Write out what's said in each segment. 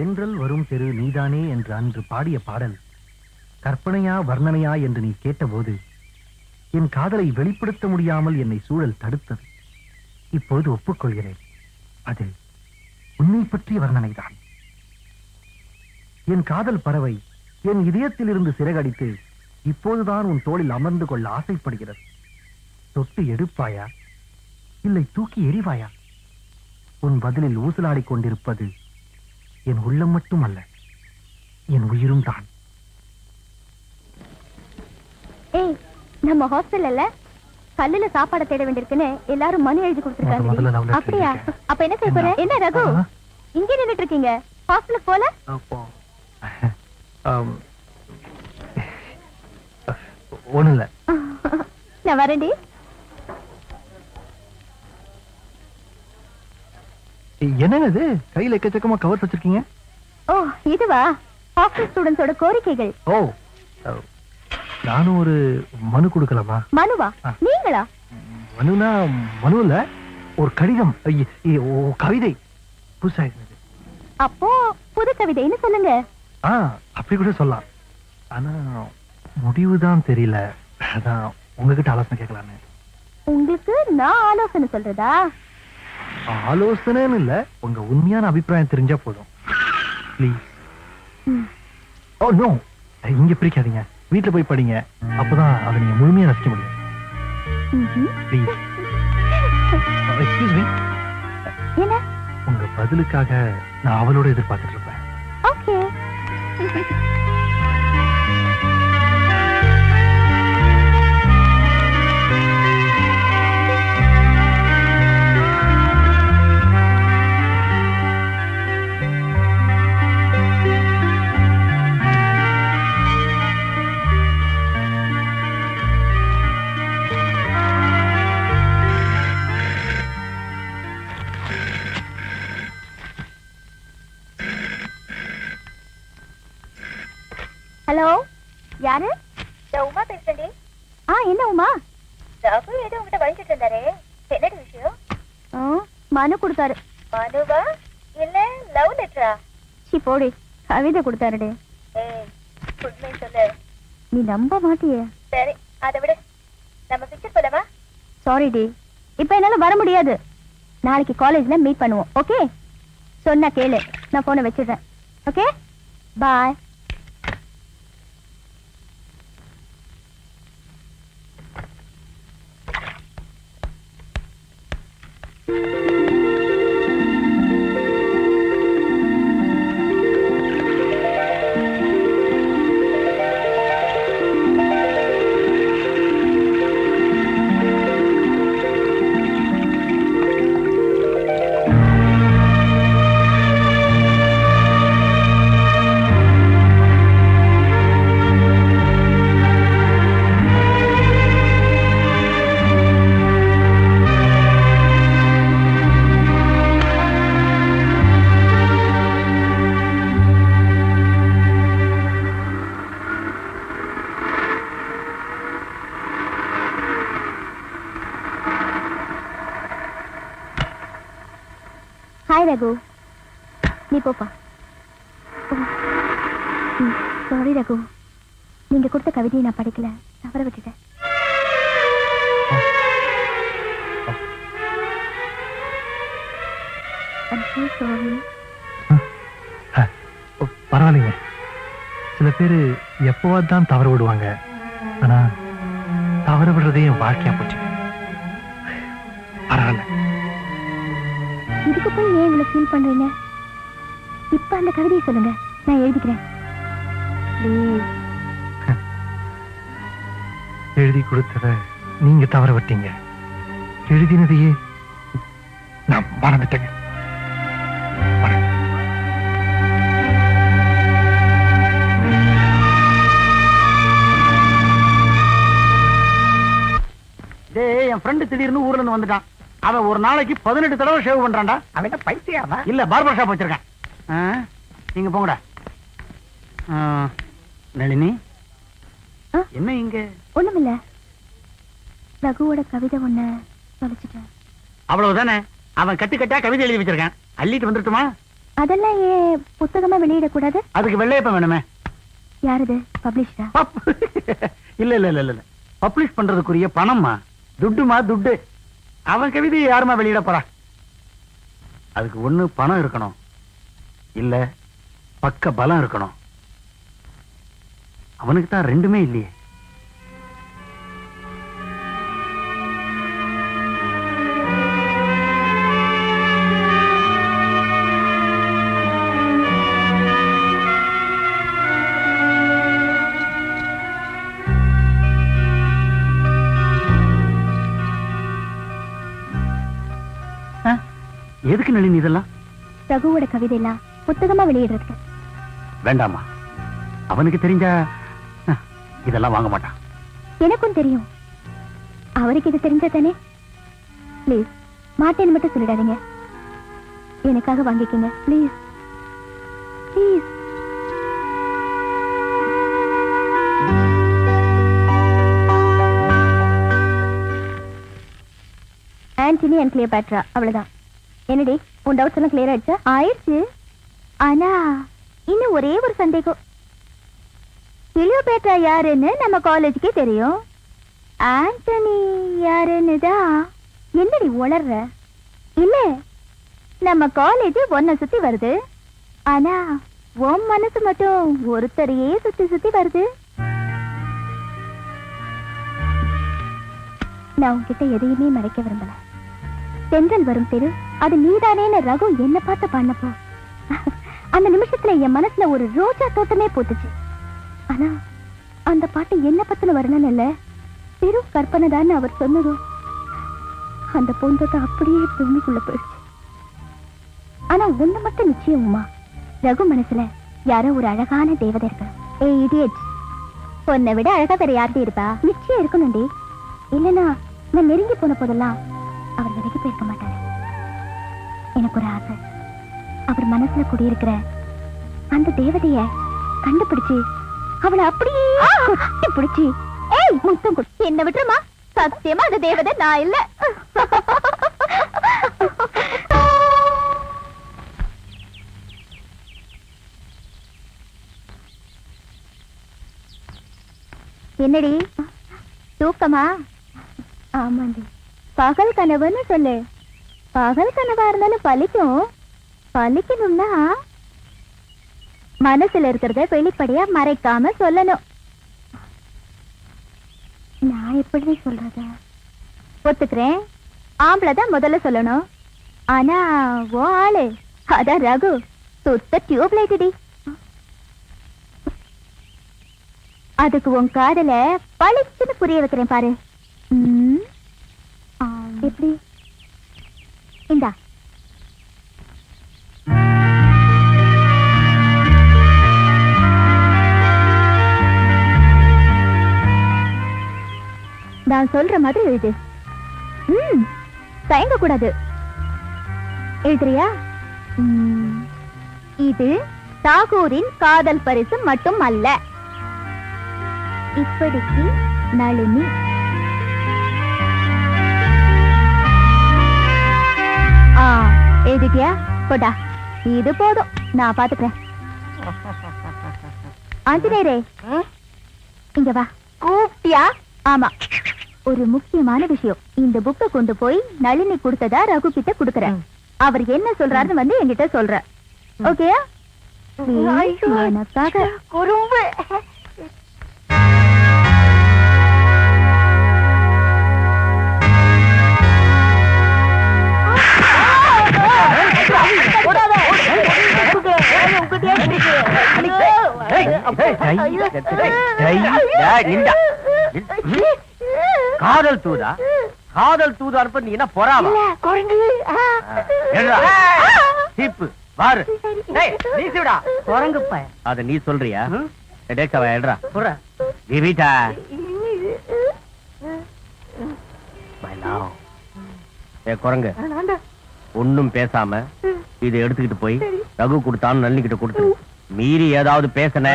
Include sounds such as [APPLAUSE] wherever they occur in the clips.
தென்றல் வரும் தெரு நீதானே என்று அன்று பாடிய பாடல். கற்பனையா வர்ணனையா என்று நீ கேட்டபோது என் காதலை வெளிப்படுத்த முடியாமல் என்னை சூழல் தடுத்தது. இப்போது ஒப்புக்கொள்கிறேன். அது உன்னை பற்றிய வர்ணனைதான். என் காதல் பறவை என் இதயத்திலிருந்து சிறகடித்து இப்போதுதான் உன் தோளில் அமர்ந்து கொள்ள ஆசைப்படுகிறது. தொட்டு எடுப்பாயா? இல்லை தூக்கி எரிவாயா உன் பதிலில் ஊசலாடிக் கொண்டிருப்பது என் உள்ளம் மட்டுமல்ல என் உயிரும் தான். ஏய் நம்ம ஹாஸ்டல்ல கல்லுல சாப்பாடு தேட வேண்டியிருக்குன்னு எல்லாரும் மனு எழுதி கொடுத்துருக்காங்க. அப்படியா. அப்ப என்ன செய்ய போற? என்ன ரகு. இங்கே நின்னுட்டு இருக்கீங்க. ஹாஸ்டலுக்கு போல? ஒண்ணும் இல்ல நான் வரேன்டி. என்னங்க இது கையில எக்கச்சக்கமா கவர் வச்சிருக்கீங்க? ஓ இதுவா? ஹாஸ்டல் ஸ்டூடெண்ட்ஸோட கோரிக்கைகள். ஓ நானும் ஒரு மனு கொடுக்கலாமா? மனுவா. நீங்களா? மனுனா மனு இல்ல ஒரு கடிதம் கவிதை. புதுசா இருந்தது அப்போ புது கவிதைன்னு சொல்லுங்க. ஆ அப்படி கூட சொல்லலாம். ஆனா முடிவுதான் தெரியல. அதான் உங்ககிட்ட ஆலோசனை கேட்கலான்னு. உங்களுக்கு நான் ஆலோசனை சொல்றதா? ஆலோசனைன்னு இல்ல உங்க உண்மையான அபிப்பிராயம் தெரிஞ்சா போதும். ப்ளீஸ். ஓ நோ இங்க பிரிக்காதீங்க. வீட்டுல போய் படிங்க. அப்பதான் அதை நீங்க முழுமையா ரசிக்க முடியும். ப்ளீஸ் எக்ஸ்கியூஸ் மீ என்ன? உங்க பதிலுக்காக நான் அவளோட எதிர்பார்த்துட்டு இருப்பேன். ஓகே [LAUGHS] கவிதை கொடுத்தாருடி. உண்மை சொல்லு. நீ நம்ப மாட்டியே. சரி அதை விடு. நம்ம பிக்சர் போலாமா சாரி டி. இப்போ என்னால வர முடியாது. நாளைக்கு காலேஜ்ல மீட் பண்ணுவோம் ஓகே சொன்னா கேளு. நான் போனை வச்சிடுறேன் ஓகே பாய் ஹாய் ரகு நீ போப்பா. சாரி ரகு. நீங்க கொடுத்த கவிதையை நான் படிக்கல. தவற விட்டுட்டேன். பரவாயில்லைங்க. சில பேர் எப்பவாது தான் தவற விடுவாங்க. ஆனா தவற விடுறதே என் வாழ்க்கையா போச்சு. பரவாயில்ல. இதுக்கு போய் ஏன் இவ்வளவு ஃபீல் பண்றீங்க? இப்ப அந்த கவிதையை சொல்லுங்க. நான் எழுதிக்கிறேன். [LAUGHS] எழுதி கொடுத்தத நீங்க தவற விட்டீங்க. எழுதினதையே நான் மறந்துட்டேங்க. என் ஃப்ரெண்டு திடீர்னு ஊர்ல இருந்து வந்துட்டான். அவன் ஒரு நாளைக்கு பதினெட்டு தடவை ஷேவ் பண்றான்டா. அவன் பைத்தியாவா இல்ல பார்பர் ஷாப் வச்சிருக்கேன். நீங்க போங்கடா. ஆ, நளினி? என்ன இங்க? ஒண்ணுமில்ல. ரகுவோட கவிதை ஒண்ணு தொலைச்சிட்டேன். அவ்வளவுதானே? அவன் கட்டு கட்டா கவிதை எழுதி வச்சிருக்கான். அள்ளிட்டு வந்துட்டுமா அதெல்லாம் ஏன் புத்தகமா வெளியிடக்கூடாது? அதுக்கு வெள்ளையப்ப வேணுமே. யாருது? பப்ளிஷ்டா பப் [LAUGHS] இல்ல இல்ல இல்ல இல்ல. பப்ளிஷ் பண்றதுக்குரிய பணம்மா. துட்டுமா துட்டு. அவன் கவிதையை யாருமா வெளியிட போறா? அதுக்கு ஒண்ணு பணம் இருக்கணும். இல்ல பக்க பலம் இருக்கணும். அவனுக்கு தான் ரெண்டுமே இல்லையே. எதுக்கு நளினி இதெல்லாம்? ரகுவோட கவிதை எல்லாம் புத்தகமா வெளியிடுறதுக்கு. வேண்டாமா அவனுக்கு தெரிஞ்சா இதெல்லாம் வாங்க மாட்டான். எனக்கும் தெரியும். அவருக்கு இது தெரிஞ்சா தானே? ப்ளீஸ் மாட்டேன்னு மட்டும் சொல்லிடாதீங்க. எனக்காக வாங்கிக்கோங்க please. Please. Antony and Cleopatra அவ்வளவுதான். என்னடி உன் டவுட்ஸ் எல்லாம் கிளியர் ஆயிடுச்சா? ஆயிடுச்சு. ஆனா இன்னும் ஒரே ஒரு சந்தேகம். கிளியோபேட்ரா யாருன்னு நம்ம காலேஜுக்கே தெரியும். ஆண்டனி யாருன்னு தான் என்னடி உளர்ற? இல்ல நம்ம காலேஜ் ஒன்ன சுத்தி வருது. ஆனா உன் மனசு மட்டும் ஒருத்தரையே சுத்தி சுத்தி வருது. நான் உங்ககிட்ட எதையுமே மறைக்க விரும்பல. தென்றல் வரும் தெரு அது நீதானேன்னு ரகு என்ன பார்த்து பண்ணப்போ. அந்த நிமிஷத்துல என் மனசுல ஒரு ரோஜா தோட்டமே பூத்துச்சு ஆனா அந்த பாட்டு என்ன பத்தின வரணும் இல்ல. பெரும் கற்பனை அவர் சொன்னதும். அந்த பூந்தோட்டம் அப்படியே பூமிக்குள்ள போயிடுச்சு. ஆனா ஒண்ணு மட்டும் நிச்சயம் உமா ரகு மனசுல யாரோ ஒரு அழகான தேவதை இருக்கணும் ஏய் இடியட் உன்னை விட அழகா வேற யார்கிட்ட இருப்பா? நிச்சயம் இருக்கணும்டி. இல்லனா நான் நெருங்கி போன போதெல்லாம் அவர் விலகி போயிருக்க மாட்டாரு. எனக்கு ஒரு ஆசை. அவர் மனசுல குடியிருக்கிற அந்த தேவதைய கண்டுபிடிச்சு அவளை அப்படியே கொத்தி பிடிச்சி ஏய் முத்தம் கொடு. என்ன விட்டுருமா? சத்தியமா அந்த தேவதை நான் இல்ல. என்னடி? தூக்கமா? ஆமாண்டி. பகல் கனவுன்னு சொல்லு. பகல் கனவா இருந்தாலும் பலிக்கும் பலிக்கணும்னா மனசுல இருக்கிறத வெளிப்படையா மறைக்காம சொல்லணும். நான் எப்படி சொல்றது? ஒத்துக்கிறேன். ஆம்பளை தான் முதல்ல சொல்லணும். ஆனா ஓ ஆளு. அதான் ரகு. சுத்த டியூப் லைட்டடி அதுக்கு உன் காதல பளிச்சுன்னு புரிய வைக்கிறேன் பாரு. எப்படி? இந்தா. நான் சொல்ற மாதிரி எழுது. ம் தயங்க கூடாது எழுதுறியா இது தாகூரின் காதல் பரிசு மட்டும் அல்ல. இப்படிக்கு நளினி ஆ எழுதிட்டியா போடா. இது போதும். நான் பாத்துக்கிறேன். ஆஞ்சநேயரே. இங்க வா. கூப்பிட்டியா? ஆமா. ஒரு முக்கியமான விஷயம். இந்த புக்கை கொண்டு போய் நளினி கொடுத்ததா ரகு கிட்ட கொடுக்கறேன். அவர் என்ன சொல்றாருன்னு வந்து என்கிட்ட சொல்ற ஓகேயா? எனக்காக குறும்பு. காதல் தூதா? காதல் தூது அனுப்ப நீ என்ன பொறாம? சீப்பு வாரு. வீசுடா. குரங்கு பய அத நீ சொல்றியா. ஏ குரங்கு. ஒண்ணும் பேசாம இதை எடுத்துக்கிட்டு போய் ரகு கொடுத்தான்னு நல்லி கிட்ட கொடுத்து மீறி ஏதாவது பேசன.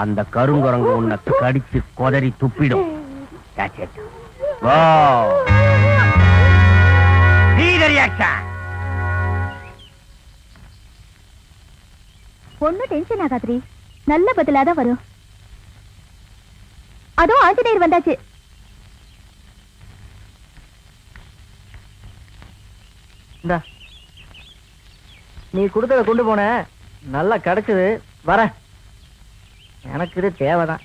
அந்த கருங்குரங்கு உன்னை கடிச்சு கொதறி துப்பிடும். ஒன்னும் டென்ஷன் ஆகாதுரி நல்ல பதிலா தான் வரும். அதோ ஆஞ்சநேயர் வந்தாச்சு. இந்தா நீ கொடுத்தத கொண்டு போன. நல்லா கிடைச்சது. வர எனக்கு இது தேவைதான்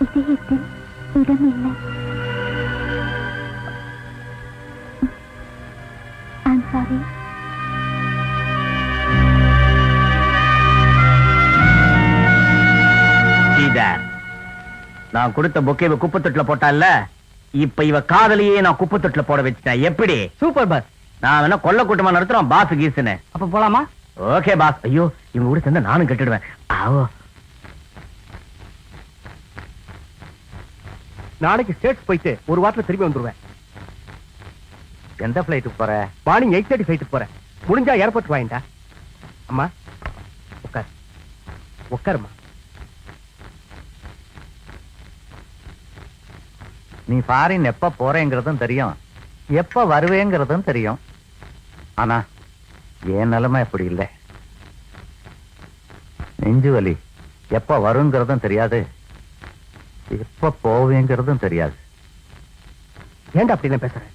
இதயத்தில் நான் கொடுத்த பொக்கேவை குப்பத்தொட்டுல போட்டால இப்ப இவ காதலியே நான் குப்பத்தொட்டுல போட வச்சுட்டேன் எப்படி? Super boss. நான் வேணா கொல்ல கூட்டமா நடத்துறோம் பாஸ் கீசுன்னு அப்ப போலாமா? Okay boss. ஐயோ இவங்க கூட சேர்ந்தா நானும் கெட்டுடுவேன். ஆவோ. நாளைக்கு ஸ்டேட்ஸ் போயிட்டு ஒரு வாரத்துல திரும்பி வந்துருவேன். எந்த பிளைட்டுக்கு போற? மார்னிங் எயிட் தேர்ட்டி ஃபைட்டுக்கு போறேன். முடிஞ்சா ஏர்போர்ட் வாங்கிட்டா அம்மா உட்கார். உட்காருமா நீ ஃபாரின் எப்ப போறேங்கிறதும் தெரியும். எப்ப வருவேங்கிறதும் தெரியும். ஆனா என் நிலைமை அப்படி இல்லை. நெஞ்சு வலி. எப்ப வருங்கிறதும் தெரியாது. எப்ப போவேங்கிறதும் தெரியாது. ஏன்டா அப்படின்னு பேசுறேன்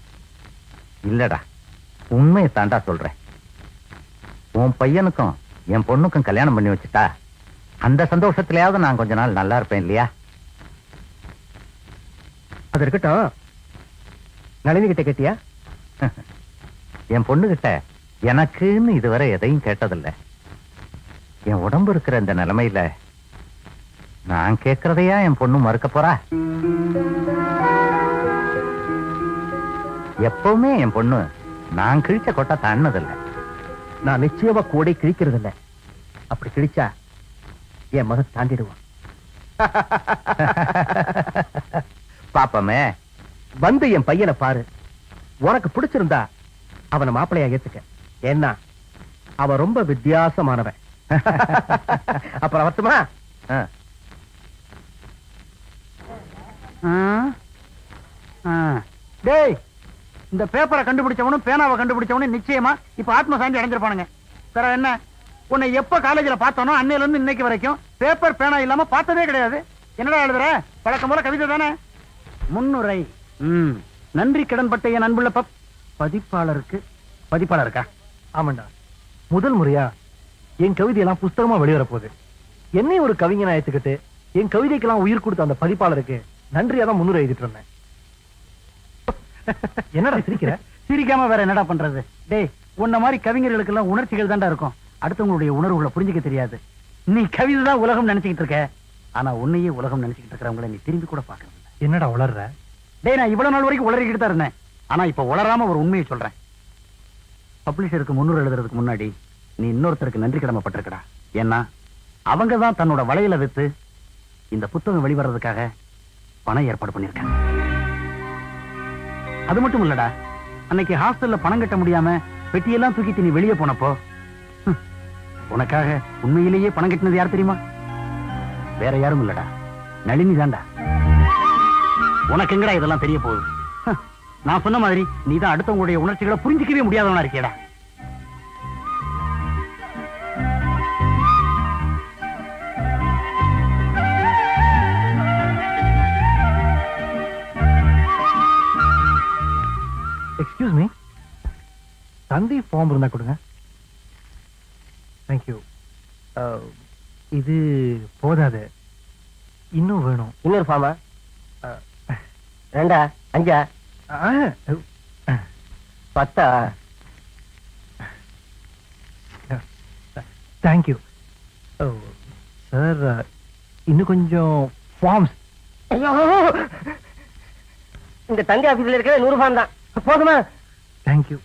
இல்லடா. உண்மையை தாண்டா சொல்றேன். உன் பையனுக்கும் என் பொண்ணுக்கும் கல்யாணம் பண்ணி வச்சுட்டா அந்த சந்தோஷத்திலேயாவது நான் கொஞ்ச நாள் நல்லா இருப்பேன் இல்லையா? அது இருக்கட்டும். நளினி கிட்ட கேட்டியா? என் பொண்ணுகிட்ட எனக்குன்னு இதுவரை எதையும் கேட்டதில்ல. என் உடம்பு இருக்கிற இந்த நிலைமையில நான் கேட்கறதையா என் பொண்ணு மறுக்க போறா? எப்பவுமே என் பொண்ணு நான் கிழிச்ச கொட்டை தாண்டதில்ல நான் நிச்சயமா கூடை கிழிக்கிறது இல்ல அப்படி கிழிச்சா என் மகன் தாண்டிடுவான். [LAUGHS] பாப்பமே. வந்து என் பையனை பாரு. உனக்கு பிடிச்சிருந்தா அவனை மாப்பிளையா ஏத்துக்க. என்ன அவன் ரொம்ப வித்தியாசமானவன். [LAUGHS] அப்புறம் வரட்டுமா? டேய் இந்த பேப்பரை கண்டுபிடிச்சவனும் பேனாவை கண்டுபிடிச்சவனும் நிச்சயமா இப்ப ஆத்ம சாந்தி அடைஞ்சிருப்பானுங்க. வேற என்ன? உன்னை எப்ப காலேஜ்ல பார்த்தனோ அன்னையில இருந்து இன்னைக்கு வரைக்கும் பேப்பர் பேனா இல்லாம பார்த்ததே கிடையாது. என்னடா எழுதுற? பழக்கம் போல கவிதை தானே? முன்னுரை. நன்றி கடன்பட்ட என் அன்புள்ள பப். பதிப்பாளருக்கு. பதிப்பாளர் இருக்கா ஆமாண்டா. முதல் முறையா என் கவிதையெல்லாம் புஸ்தகமா வெளிவர போகுது என்னையும் ஒரு கவிஞனா ஏத்துக்கிட்டு என் கவிதைக்கெல்லாம் உயிர் கொடுத்த அந்த பதிப்பாளருக்கு நன்றியா தான் முன்னுரை எழுதிட்டு இருந்தேன். [LAUGHS] என்னடா சிரிக்கிற? சிரிக்காம வேற என்னடா பண்றது? டேய் உன்ன மாதிரி கவிஞர்களுக்கு எல்லாம் உணர்ச்சிகள் தான்டா இருக்கும். அடுத்தவங்களுடைய உணர்வுகளை புரிஞ்சுக்க தெரியாது. நீ கவிதை தான் உலகம் நினைச்சுக்கிட்டு இருக்க. ஆனா உன்னையே உலகம் நினைச்சுக்கிட்டு இருக்கிறவங்கள நீ திரும்பி கூட இல்ல. என்னடா உளர்ற? டேய் நான் இவ்வளவு நாள் வரைக்கும் உளறிக்கிட்டு தான் இருந்தேன். ஆனா இப்ப உளராம ஒரு உண்மையை சொல்றேன். பப்ளிஷருக்கு முன்னூறு எழுதுறதுக்கு முன்னாடி நீ இன்னொருத்தருக்கு நன்றி கடமைப்பட்டிருக்கடா. ஏன்னா அவங்க தான் தன்னோட வலையில வித்து இந்த புத்தகம் வெளிவரதுக்காக பணம் ஏற்பாடு பண்ணிருக்காங்க அது மட்டும் இல்லடா அன்னைக்கு ஹாஸ்டல்ல பணம் கட்ட முடியாம பெட்டியெல்லாம் தூக்கிட்டு நீ வெளியே போனப்போ உனக்காக உண்மையிலேயே பணம் கட்டினது யார் தெரியுமா? வேற யாரும் இல்லடா. நளினி தான்டா. உனக்கு எங்கடா இதெல்லாம் தெரிய போகுது? நான் சொன்ன மாதிரி நீ தான் அடுத்தவங்களுடைய உணர்ச்சிகளை புரிஞ்சிக்கவே முடியாதவனா இருக்கேடா எக்ஸ்கியூஸ் மீ தந்தி ஃபார்ம் இருந்தா கொடுங்க. தேங்க்யூ இது போதாது. இன்னும் வேணும். இன்னொரு ஃபார்மா ரெண்டா? அஞ்சா? பத்தா? தேங்க்யூ சார் இன்னும் கொஞ்சம் ஃபார்ம்ஸ் இந்த தந்தி ஆபீஸ்ல இருக்கிற நூறு ஃபார்ம் தான். போதுமா? தேங்க்யூ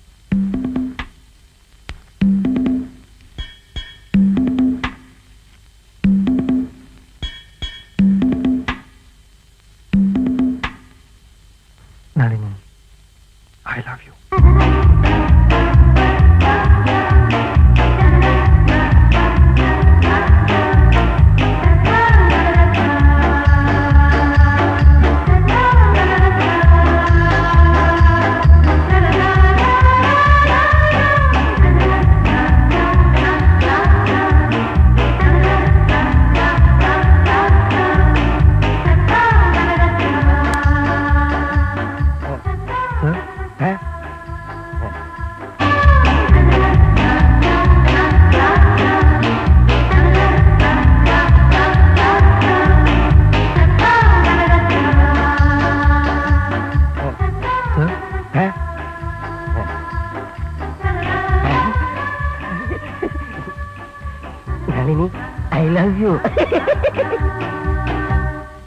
லவ் யூ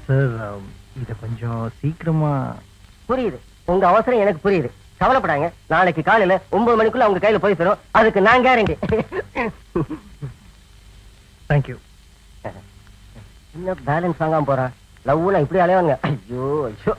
சார் இத கொஞ்சம் சீக்கிரமா புரியுது. உங்க அவசரம் எனக்கு புரியுது. கவலைப்படாங்க. நாளைக்கு காலையில ஒன்பது மணிக்குள்ள அவங்க கையில போய் தரும் அதுக்கு நான் கேரண்டி தேங்க்யூ இன்னும் பேலன்ஸ் வாங்காம போறான் லவ்ல இப்படி அலைவாங்க. ஐயோ ஐயோ.